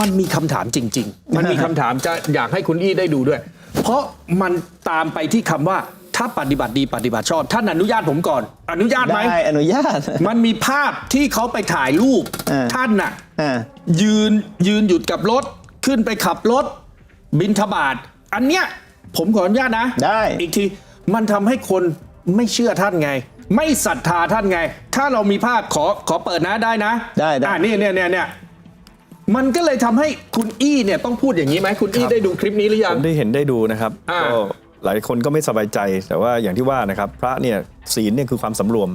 มันมีคำถามจริง ๆ มันมีคำถามจะอยากให้คุณอี้ได้ดูด้วย เพราะมันตามไปที่คำว่าถ้าปฏิบัติดีปฏิบัติชอบท่านอนุญาตผมก่อน อนุญาตไหมได้อนุญาต มันมีภาพที่เขาไปถ่ายรูปเออท่านน่ะอ่ายืนยืนหยุดกับรถขึ้นไปขับรถ บินทบาท อันเนี้ยผมขออนุญาตนะ ได้อีกทีมันทำให้คนไม่เชื่อท่านไง ไม่ศรัทธาท่านไง ถ้าเรามีภาพขอขอเปิดนะได้นะ ได้ได้อ่านี่เนี่ยเนี่ยเนี่ย มันก็เลยทำให้คุณอี้เนี่ยต้องพูดอย่างนี้ไหมคุณอี้ได้ดูคลิปนี้หรือยัผงมได้เห็นได้ดูนะครับอ่า ก็หลายคนก็ไม่สบายใจ แต่ว่าอย่างที่ว่านะครับ พระเนี่ยศีลเนี่ยคือความสำรวม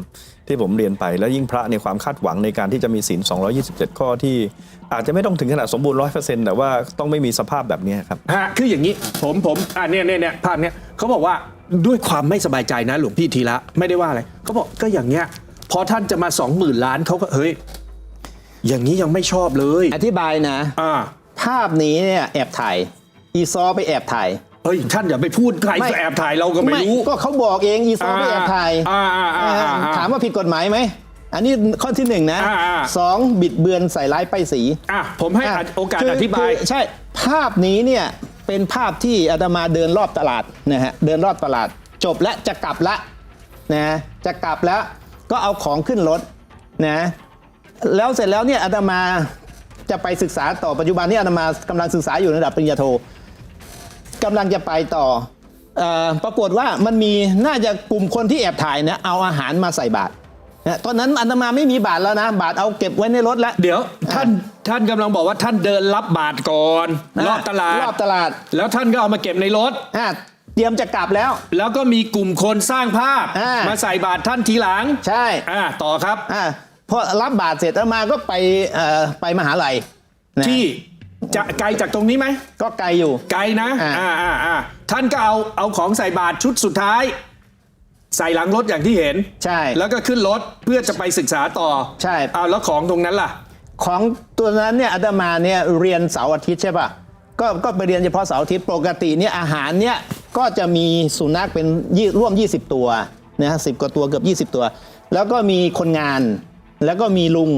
ที่ผมเรียนไป แล้วยิ่งพระเนี่ยความคาดหวังในการที่จะมีศีล 227 ข้อที่ อาจจะไม่ต้องถึงขนาดสมบูรณ์ร้อยเปอร์เซ็นต์แต่ว่าต้องไม่มีสภาพแบบเนี้ยครับ ฮะคืออย่างนี้ผมผมอ่าเนี่ยเนี่ยเนี่ยภาพเนี้ยเขาบอกว่าด้วยความไม่สบายใจนะหลวงพี่ทีละไม่ได้ว่าอะไรเขาบอกก็อย่างเนี้ยพอท่านจะมาสองหมื่นล้านเขาก็เฮ้ย อย่างนี้ยังไม่ชอบเลยอธิบายนะ อ่าภาพนี้เนี่ยแอบถ่าย อีซอไปแอบถ่ายเฮ้ยท่านอย่าไปพูดใครไม่แอบถ่ายเราก็ไม่รู้ ก็เขาบอกเองอีซอไปแอบถ่ายอ่าอ่าอ่าอ่าอ่าอ่าถามว่าผิดกฎหมายไหมอันนี้ข้อที่หนึ่งนะอ่าอ่าสองบิดเบือนใส่ร้ายป้ายสีอะผมให้ะโอกาสคือธิบายคือใช่ภาพนี้เนี่ยเป็นภาพที่อาตมาเดินรอบตลาดนะฮะเดินรอบตลาด จบแล้วจะกลับละนะจะกลับแล้วก็เอาของขึ้นรถนะ แล้วเสร็จแล้วเนี่ยอาตมาจะไปศึกษาต่อปัจจุบันนี้อาตมากำลังศึกษาอยู่ในระดับปริญญาโทกำลังจะไปต่อเออปรากฏว่ามันมีน่าจะกลุ่มคนที่แอบถ่ายเนี่ยเอาอาหารมาใส่บาตรนะตอนนั้นอาตมาไม่มีบาตรแล้วนะ บาตรเอาเก็บไว้ในรถแล้ว เดี๋ยวท่านท่านกำลังบอกว่าท่านเดินรับบาทก่อนรอบตลาดรอบตลาด แล้วท่านก็เอามาเก็บในรถอะเตรียมจะกลับแล้ว แล้วก็มีกลุ่มคนสร้างภาพอ่ามมาใส่บาทท่านทีหลัง ใช่อ่าต่อครับอะ พอรับบาตรเสร็จอาตมาก็ไปเอ่อไปมหาลัยนะที่จะไกลจากตรงนี้ไหม ก็ไกลอยู่ ไกลนะ อ่า อ่าอ่าอ่าท่านก็เอาเอาของใส่บาทชุดสุดท้าย ใส่หลังรถอย่างที่เห็นใช่แล้วก็ขึ้นรถเพื่อจะไปศึกษาต่อใช่ เอาแล้วของตรงนั้นล่ะ ของตัวนั้นเนี่ยอาตมาเนี่ยเรียนเสาร์อาทิตย์ใช่ป่ะก็ก็ไปเรียนเฉพาะเสาร์อาทิตย์ปกติเนี่ยอาหารเนี่ยก็จะมีสุนัขเป็นยี่ร่วม 20 ตัวนะฮะสิกว่าตัวเกือบ 20 ตัว แล้วก็มีคนงาน แล้วก็มีลุง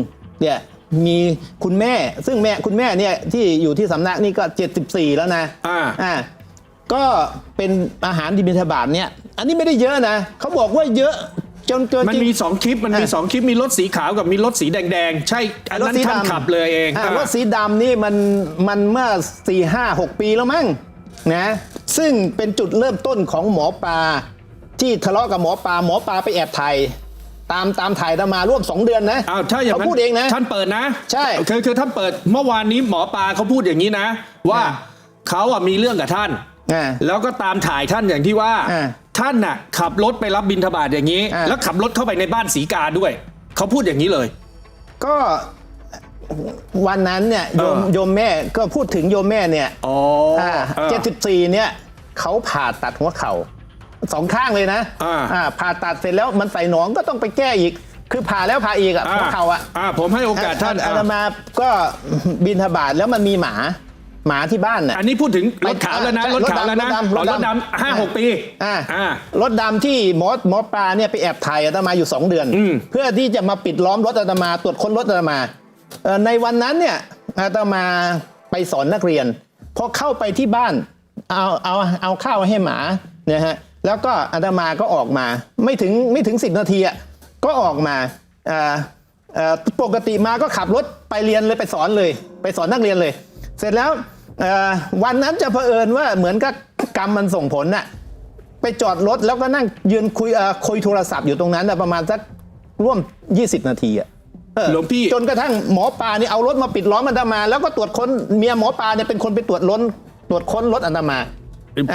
เนี่ยมีคุณแม่ ซึ่งแม่คุณแม่เนี่ยที่อยู่ที่สำนักนี่ก็ 74 แล้วนะอ่า อ่าก็เป็นอาหารดิบินทบาทเนี่ย อันนี้ไม่ได้เยอะนะเขาบอกว่าเยอะจนเกินมันจริงมีสองคลิปมันมีอะ สองคลิปมีรถสีขาวกับมีรถสีแดงๆ ใช่ อันนั้นท่านขับเลยเองอะอะรถสีดำนี่มันมันเมื่อ4ี่ห้าหกปีแล้วมั้งนะซึ่งเป็นจุดเริ่มต้นของหมอปลาที่ทะเลาะกับหมอปลาหมอปลาไปแอบถ่าย ตามตามถ่ายมาร่วม 2 เดือนนะอ้าวถ้าอย่างเขานั้นพูดเองนะ ท่านเปิดนะ ใช่คือคือท่านเปิดเมื่อวานนี้หมอปลาเขาพูดอย่างนี้นะ ว่าอ่าเขาอะมีเรื่องกับท่านอ่าแล้วก็ตามถ่ายท่านอย่างที่ว่าอ่า ท่านน่ะ ขับรถไปรับบินทบาทอย่างนี้อ่าแล้วขับรถเข้าไปในบ้านสีกาด้วย เขาพูดอย่างนี้เลย ก็วันนั้นเนี่ยโยมเออโยมแม่ก็พูดถึงโยมแม่เนี่ยอ๋ออ่าเจ็ดสิบสี่เนี่ยเขาผ่าตัดหัวเข่า สองข้างเลยนะอ่าอ่า ผ่าตัดเสร็จแล้วมันใส่หนองก็ต้องไปแก้อีก คือผ่าแล้วผ่าอีกอะหัวเข่าอะอ่าผมให้โอกาสท่านอาตมาก็บินทบาทแล้วมันมีหมาหมาที่บ้านน่ะ อันนี้พูดถึงรถขาวแล้วนะใช่รถขาวแล้วนะรถดำรถดำรถดำห้าหกปีอ่าอ่า รถดำที่หมอหมอปลาเนี่ยไปแอบถ่ายอาตมาอยู่ 2 เดือน อืม เพื่อที่จะมาปิดล้อมรถอาตมาตรวจค้นรถอาตมาเอ่อในวันนั้นเนี่ยอาตมาไปสอนนักเรียนพอเข้าไปที่บ้านเอาเอาเอาข้าวให้หมานะฮะ แล้วก็อาตมาก็ออกมาไม่ถึงไม่ถึง 10 นาทีอะก็ออกมาอ่าเอ่อปกติมาก็ขับรถไปเรียนเลยไปสอนเลย ไปสอนนักเรียนเลย เสร็จแล้วเอ่อวันนั้นจะเผอิญว่าเหมือนกับกรรมมันส่งผลน่ะไปจอดรถแล้วก็นั่งยืนคุยเอ่อคุยโทรศัพท์อยู่ตรงนั้นน่ะประมาณสักร่วม 20 นาทีอะเออหลวงพี่จนกระทั่งหมอปลานี่เอารถมาปิดล้อมอันตมา แล้วก็ตรวจค้นเมียหมอปลาเนี่ยเป็นคนไปตรวจล้นตรวจค้นรถอันตมา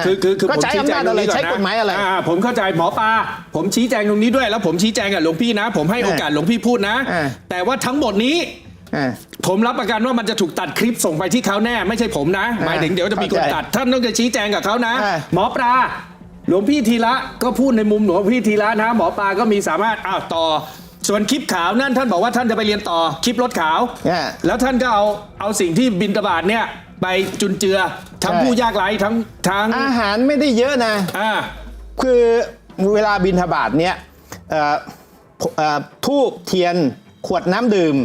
คือคือคือก็ผมใช้ชี้แจงอำนาจตรงอะไรนี้ก่อนใช้นะกฎหมายอะไรอ่าผมเข้าใจหมอปลาผมชี้แจงตรงนี้ด้วย แล้วผมชี้แจงกับหลวงพี่นะ ผมให้โอกาสหลวงพี่พูดนะอ่าแต่ว่าทั้งหมดนี้อ่าผมรับประกันว่ามันจะถูกตัดคลิปส่งไปที่เขาแน่ไม่ใช่ผมนะ หมายถึงเดี๋ยวจะมีคนเข้าใจตัด ท่านต้องจะชี้แจงกับเขานะอ่าหมอปลาหลวงพี่ทีละก็พูดในมุมหลวงพี่ทีละนะ หมอปลาก็มีสามารถอ้าวต่อส่วนคลิปขาวนั่นท่านบอกว่าท่านจะไปเรียนต่อคลิปรถขาวอ่าแล้วท่านก็เอาเอาสิ่งที่บินตบาทเนี่ย ไปจุนเจือทั้งใช่ ผู้ยากไร้ทั้งทั้งอาหารไม่ได้เยอะนะ อ่า คือเวลาบินทบาทเนี่ยเอ่อเอ่อทูบเทียนขวดน้ำดื่ม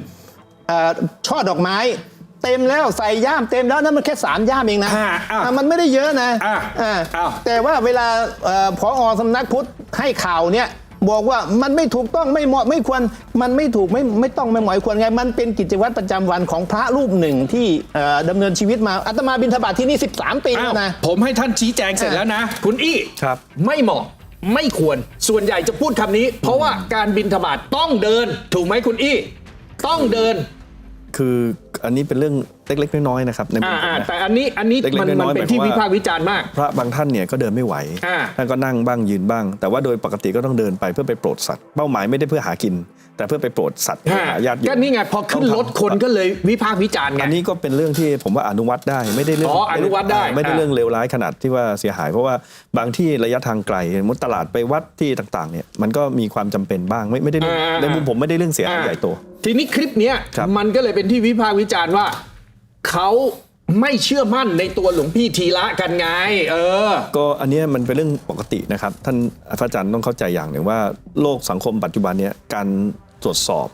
เอ่อช่อดอกไม้ เต็มแล้วใส่ย่ามเต็มแล้วนั่นมันแค่สามย่ามเองนะอ่าอ่าอะมันไม่ได้เยอะนะอ่าอ่าอ้าวแต่ว่าเวลาเอ่อผอสำนักพุทธให้ข่าวเนี่ย บอกว่ามันไม่ถูกต้องไม่เหมาะไม่ควรมันไม่ถูกไม่ไม่ต้องไม่เหมาะไม่ควรไง มันเป็นกิจวัตรประจำวันของพระรูปหนึ่งที่เอ่อดำเนินชีวิตมาอาตมาบินทบาทที่นี่ 13 ปีอ้าแล้ววนะผมให้ท่านชี้แจงเสร็จแล้วนะ คุณอี้ครับไม่เหมาะไม่ควรส่วนใหญ่จะพูดคำนี้ เพราะว่าการบินทบาทต้องเดิน ถูกไหมคุณอี้ ต้องเดิน คืออันนี้เป็นเรื่องเล็กๆน้อยๆนะครับในมุอ่ามผมอ่านะ แต่อันนี้อันนี้เล็กๆมันน้มันอยๆเป็นที่หมายความว่าวิพากษ์วิจารณ์มาก พระบางท่านเนี่ยก็เดินไม่ไหวอ่า ท่านก็นั่งบ้างยืนบ้าง แต่ว่าโดยปกติก็ต้องเดินไปเพื่อไปโปรดสัตว์เป้าหมายไม่ได้เพื่อหากิน แต่เพื่อไปโปรดสัตว์เพื่อหาญาติโยม ก็นี่ไงพอขึ้นรถคนก็เลยวิพากษ์วิจารณ์ไง อันนี้ก็เป็นเรื่องที่ผมว่าอนุวัตได้ไม่ได้เรื่องอ๋ออนุวัตได้ไม่ได้อ่าเรื่องเลวร้ายขนาดที่ว่าเสียหาย เพราะว่าบางที่ระยะทางไกลมุดตลาดไปวัดที่ต่างๆเนี่ยมันก็มีความจำเป็นบ้างไม่ไม่ได้เรื่องอ่าในมุมผมไม่ได้เรื่องเสียหายอ่า ใหญ่โต ทีนี้คลิปเนี้ยครับ มันก็เลยเป็นที่วิพากษ์วิจารณ์ว่า เขาไม่เชื่อมั่นในตัวหลวงพี่ทีละกันไง เออ ก็อันเนี้ยมันเป็นเรื่องปกตินะครับ ท่านพระอาจารย์ต้องเข้าใจอย่างหนึ่งว่าโลกสังคมปัจจุบันเนี้ยการตรวจสอบ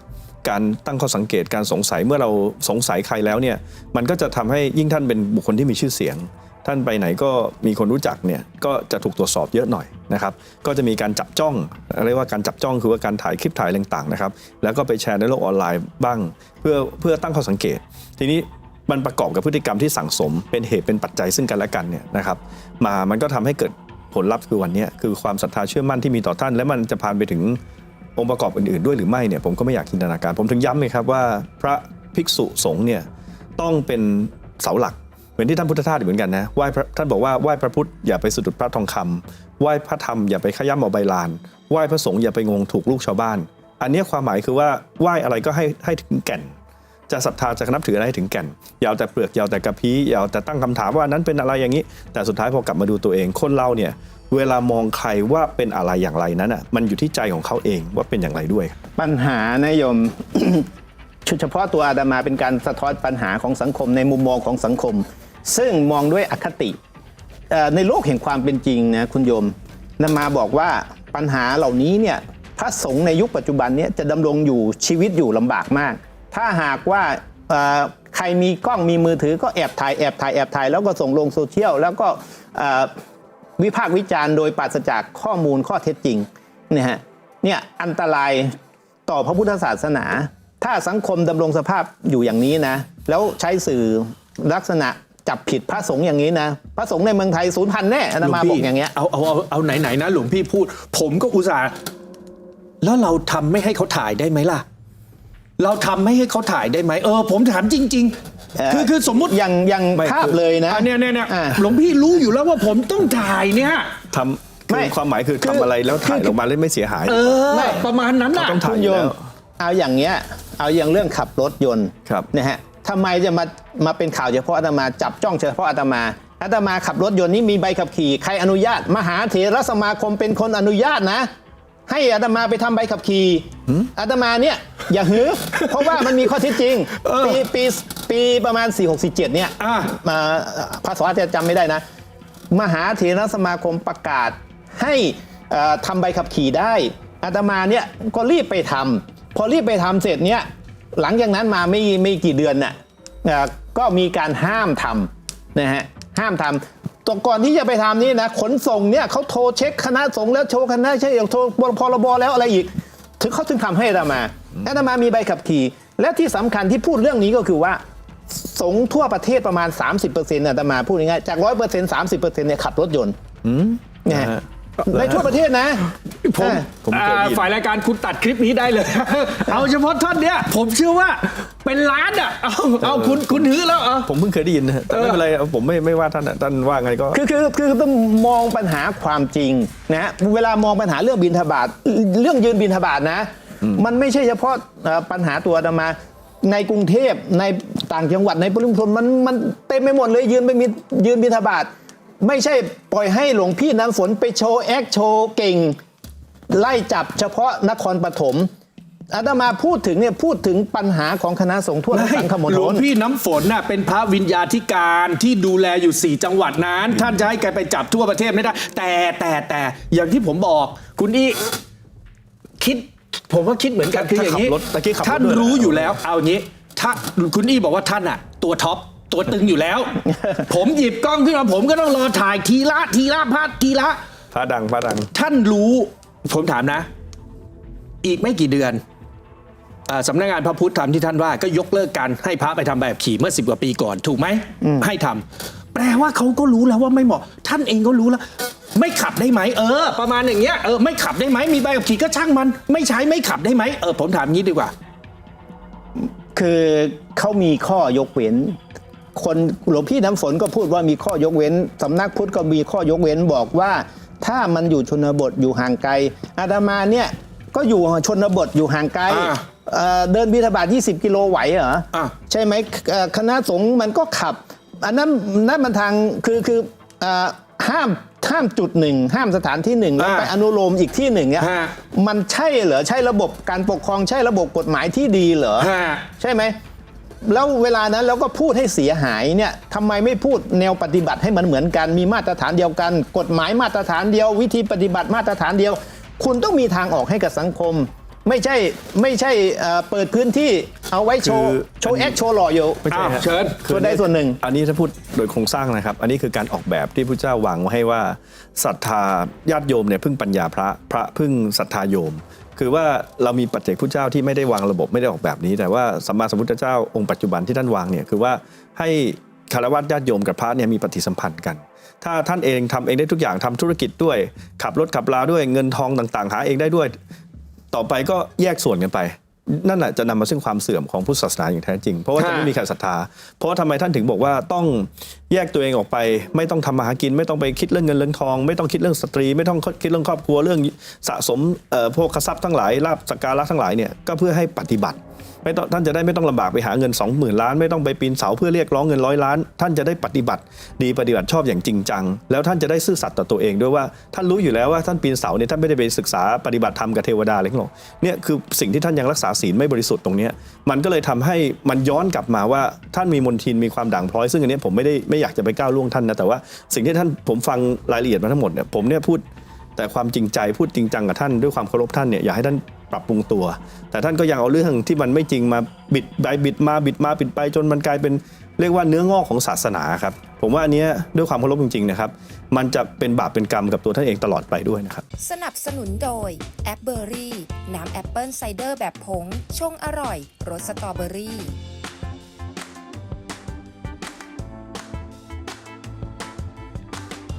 การตั้งข้อสังเกตการสงสัยเมื่อเราสงสัยใครแล้วเนี่ยมันก็จะทำให้ยิ่งท่านเป็นบุคคลที่มีชื่อเสียง ท่านไปไหนก็มีคนรู้จักเนี่ยก็จะถูกตรวจสอบเยอะหน่อยนะครับก็จะมีการจับจ้องเรียกว่าการจับจ้องคือว่าการถ่ายคลิปถ่ายอะไรต่างๆนะครับแล้วก็ไปแชร์ในโลกออนไลน์บ้าง เพื่อเพื่อตั้งข้อสังเกต ทีนี้มันประกอบกับพฤติกรรมที่สั่งสม เป็นเหตุเป็นปัจจัยซึ่งกันและกันเนี่ยนะครับมามันก็ทำให้เกิดผลลัพธ์คือวันนี้คือความศรัทธาเชื่อมั่นที่มีต่อท่าน และมันจะพานไปถึงองค์ประกอบอื่นๆ ด้วยหรือไม่เนี่ยผมก็ไม่อยากจินตนาการ ผมถึงย้ำเลยครับว่า พระภิกษุสงฆ์เนี่ยต้องเป็นเสาหลัก มือนที่ท่านพุทธทาสเหมือนกันนะไหว้ท่านบอกว่าไหว้พระพุทธอย่าไปสะดุดพระทองคำไหว้พระธรรมอย่าไปขย้ำเอาใบลานไหว้พระสงฆ์อย่าไปงงถูกลูกชาวบ้าน อันนี้ความหมายคือว่าไหว้อะไรก็ให้ให้ถึงแก่น จะศรัทธาจะนับถืออะไรให้ถึงแก่นอยาวแต่เปลือกอยาวแต่กระพี้อยาวแต่ตั้งคำถามว่านั้นเป็นอะไรอย่างนี้ แต่สุดท้ายพอกลับมาดูตัวเองคนเราเนี่ยเวลามองใครว่าเป็นอะไรอย่างไรนั้นอะมันอยู่ที่ใจของเขาเองว่าเป็นอย่างไรด้วย ปัญหานะโยมชุดเฉพาะตัวอาดามาเป็นการสะท้อนปัญหาของสังคมในมุมมองของสังคม ซึ่งมองด้วยอคติในโลกแห่งความเป็นจริงนะคุณโยมนมาบอกว่าปัญหาเหล่านี้เนี่ยพระสงฆ์ในยุคปัจจุบันเนี้จะดำรงอยู่ชีวิตอยู่ลำบากมาก ถ้าหากว่าใครมีกล้องมีมือถือก็แอบถ่ายแอบถ่ายแอบถ่ายแล้วก็ส่งลงโซเชียลแล้วก็วิพากษ์วิจารณ์โดยปราศจากข้อมูลข้อเท็จจริงเนี่ยฮะเนี่ยอันตรายต่อพระพุทธศาสนา ถ้าสังคมดำรงสภาพอยู่อย่างนี้นะ แล้วใช้สื่อลักษณะ จับผิดพระสงฆ์อย่างนี้นะ พระสงฆ์ในเมืองไทยศูนย์พันแน่อาตมาบอกอย่างเงี้ยเอาเอาเอาเอาไหนไหนๆนะหลวงพี่พูด ผมก็อุตส่าห์แล้วเราทำไม่ให้เขาถ่ายได้ไหมล่ะ เราทำไม่ให้เขาถ่ายได้ไหมเออ ผมถามจริงเอ่อๆคือคือสมมติอย่างอย่างไม่ภาพคือเลยนะอะเนี่ยเนี่ยเนี่ยอ่าหลวงพี่รู้อยู่แล้วว่าผมต้องถ่ายเนี่ยทำไม่คือความหมายคือคือทำอะไรแล้วถ่ายคือลงมาแล้วไม่เสียหายเออไม่ประมาณนั้นน่ะเขาต้องถ่ายคุณโยมแล้วเอาอย่างเงี้ยเอาอย่างเรื่องขับรถยนต์ครับนะฮะ ทำไมจะมามาเป็นข่าวเฉพาะอาตมาจับจ้องเฉพาะอาตมาอาตมาขับรถยนต์นี่มีใบขับขี่ใครอนุญาต มหาเถรสมาคมเป็นคนอนุญาตนะ ให้อาตมาไปทำใบขับขี่อาตมาเนี่ยอย่าหือ เพราะว่ามันมีข้อเท็จจริง ปีปีปีประมาณ 4 6 4 7 เนี่ยอะมาภาษาอาจจะจำไม่ได้นะ มหาเถรสมาคมประกาศให้เอ่อทำใบขับขี่ได้อาตมาเนี่ยก็รีบไปทำพอรีบไปทำเสร็จเนี่ย หลังจากนั้นมาไม่ไม่กี่เดือนน่ะเอ่อก็มีการห้ามทำนะฮะห้ามทำตอนก่อนที่จะไปทำนี่นะขนส่งเนี่ยเขาโทรเช็คคณะสงฆ์แล้วโชว์คณะใช่โทรพรบแล้วอะไรอีก ถึงเขาถึงทำให้อาตมาอาตมามีใบขับขี่ และที่สำคัญที่พูดเรื่องนี้ก็คือว่าสงฆ์ทั่วประเทศประมาณ 30%น่ะอาตมาพูดง่ายๆจาก100% 30%เนี่ยขับรถยนต์นะฮะนะฮะ ในทั่วประเทศนะ ผมอ่าผมเคยได้ยินอ่าฝ่ายรายการคุณตัดคลิปนี้ได้เลย เอาเฉพาะท่อนเนี้ย ผมเชื่อว่าเป็นล้านอะ เอาเอาคุณคุณถือแล้วเอา ผมเพิ่งเคยได้ยินนะฮะแต่ไม่เป็นไรผมไม่ไม่ว่าท่านอะท่านว่าไงก็ คือคือคือต้องมองปัญหาความจริงนะฮะเวลามองปัญหาเรื่องบินทบาทเรื่องยืนบินทบาทนะ มันไม่ใช่เฉพาะเอ่อปัญหาตัวอาตมา ในกรุงเทพในต่างจังหวัดในปริมณฑลมันมันเต็มไปหมดเลยยืนไปมียืนบินทบาท ไม่ใช่ปล่อยให้หลวงพี่น้ำฝนไปโชว์แอคโชว์เก่ง ไล่จับเฉพาะนครปฐมอาตมาพูดถึงเนี่ยพูดถึงปัญหาของคณะสงฆ์ทั่วทั้งสังคมณหลฑวงลพี่น้ำฝนน่ะเป็นพระวิญญาธิการที่ดูแลอยู่ 4 จังหวัดนั้น ท่านจะให้แกไปจับทั่วประเทศไม่ได้ แต่แต่แต่อย่างที่ผมบอก คุณอี้คิด ผมว่าคิดเหมือนกันคืออย่างนี้ถ้าขับรถตะกี้ขับรถท่านด้วยเหรอรู้อยู่แล้ว เอางี้ถ้าคุณอี้บอกว่าท่านอะตัวท็อป ตัวตึงอยู่แล้ว ผมหยิบกล้องขึ้นมาผมก็ต้องรอถ่ายทีละทีละพาดทีละ พระดังพระดัง ท่านรู้ผมถามนะ อีกไม่กี่เดือนเอ่อสำนักงานพระพุทธธรรมที่ท่านว่าก็ยกเลิกการให้พระไปทำแบบขี่เมื่อสิบกว่าปีก่อนถูกไหมให้ทำแปลว่าเขาก็รู้แล้วว่าไม่เหมาะ ท่านเองก็รู้แล้ว ไม่ขับได้ไหมเออ ประมาณอย่างเงี้ยเออไม่ขับได้ไหมมีใบขับขี่ก็ช่างมัน ไม่ใช้ไม่ขับได้ไหมเออผมถามงี้ดีกว่า คือเขามีข้อยกเว้น คนหลวงพี่น้ำฝนก็พูดว่ามีข้อยกเว้นสำนักพุทธก็มีข้อยกเว้นบอกว่าถ้ามันอยู่ชนบทอยู่ห่างไกลอาตมาเนี่ยก็อยู่ชนบทอยู่ห่างไกลอ่า เอ่อเดินบิณฑบาต20 กิโลไหวเหรออ่าใช่ไหมเอ่อคณะสงฆ์มันก็ขับ อันนั้นนั่นมันทางคือคือเอ่อห้ามห้ามจุดหนึ่งห้ามสถานที่หนึ่งแล้วอ่าไปอนุโลมอีกที่หนึ่งเนี่ยฮะมันใช่เหรอใช่ระบบการปกครองใช่ระบบกฎหมายที่ดีเหรอฮะ ใช่ไหม แล้วเวลานั้นเราก็พูดให้เสียหายเนี่ยทำไมไม่พูดแนวปฏิบัติให้มันเหมือนกัน มีมาตรฐานเดียวกัน กฎหมายมาตรฐานเดียว วิธีปฏิบัติมาตรฐานเดียว คุณต้องมีทางออกให้กับสังคม ไม่ใช่ไม่ใช่เอ่อเปิดพื้นที่เอาไว้โชว์คือโชว์แอคโชว์หล่ออยู่ ไม่ใช่อ้าวฮะเชิญคือส่วนใดส่วนหนึ่ง อันนี้ถ้าพูดโดยโครงสร้างนะครับ อันนี้คือการออกแบบที่พระเจ้าวางไว้ให้ว่าศรัทธาญาติโยมเนี่ยพึ่งปัญญาพระพระพึ่งศรัทธาโยม คือว่าเรามีปัจเจกพุทธเจ้าที่ไม่ได้วางระบบไม่ได้ออกแบบนี้ แต่ว่าสัมมาสัมพุทธเจ้าองค์ปัจจุบันที่ท่านวางเนี่ยคือว่าให้คารวะญาติโยมกับพระเนี่ยมีปฏิสัมพันธ์กัน ถ้าท่านเองทำเองได้ทุกอย่างทำธุรกิจด้วย ขับรถขับลาด้วยเงินทองต่างๆ หาเองได้ด้วย ต่อไปก็แยกส่วนกันไป นั่นแหละจะนำมาซึ่งความเสื่อมของพุทธศาสนาอย่างแท้จริง เพราะว่าจะไม่มีใครศรัทธา เพราะว่าทำไมท่านถึงบอกว่าต้องแยกตัวเองออกไป ไม่ต้องทำมาหากิน ไม่ต้องไปคิดเรื่องเงินเรื่องทอง ไม่ต้องคิดเรื่องสตรี ไม่ต้องคิดเรื่องครอบครัวเรื่องสะสมพวกทรัพย์ทั้งหลายลาบสกการะทั้งหลายเนี่ยก็เพื่อให้ปฏิบัติ ไม่ต้องท่านจะได้ไม่ต้องลำบากไปหาเงิน 20,000 ล้าน ไม่ต้องไปปีนเสาเพื่อเรียกร้องเงินร้อยล้าน ท่านจะได้ปฏิบัติ ดีปฏิบัติชอบอย่างจริงจัง แล้วท่านจะได้ซื่อสัตย์ต่อตัวเองด้วยว่าท่านรู้อยู่แล้วว่าท่านปีนเสาเนี่ยท่านไม่ได้ไปศึกษาปฏิบัติธรรมกับเทวดาอะไรหรอกเนี่ยคือสิ่งที่ท่านยังรักษาศีลไม่บริสุทธิ์ตรงนี้มันก็เลยทำให้มันย้อนกลับมาว่าท่านมีมนทินมีความด่างพร้อย ซึ่งอันนี้ผมไม่ได้ไม่อยากจะไปก้าวล่วงท่านนะแต่ว่าสิ่งที่ท่านผมฟังรายละเอียดมาทั้งหมดเนี่ยผมเนี่ยพูด แต่ความจริงใจพูดจริงจังกับท่านด้วยความเคารพท่านเนี่ยอยากให้ท่านปรับปรุงตัว แต่ท่านก็ยังเอาเรื่องที่มันไม่จริงมาบิดไปบิดมาบิดมาบิดไปจนมันกลายเป็นเรียกว่าเนื้องอกของศาสนาครับ ผมว่าอันเนี้ยด้วยความเคารพจริงๆนะครับมันจะเป็นบาปเป็นกรรมกับตัวท่านเองตลอดไปด้วยนะครับ สนับสนุนโดยแอปเบอรี่น้ำแอปเปิลไซเดอร์แบบผงชงอร่อยรสสตรอเบอรี่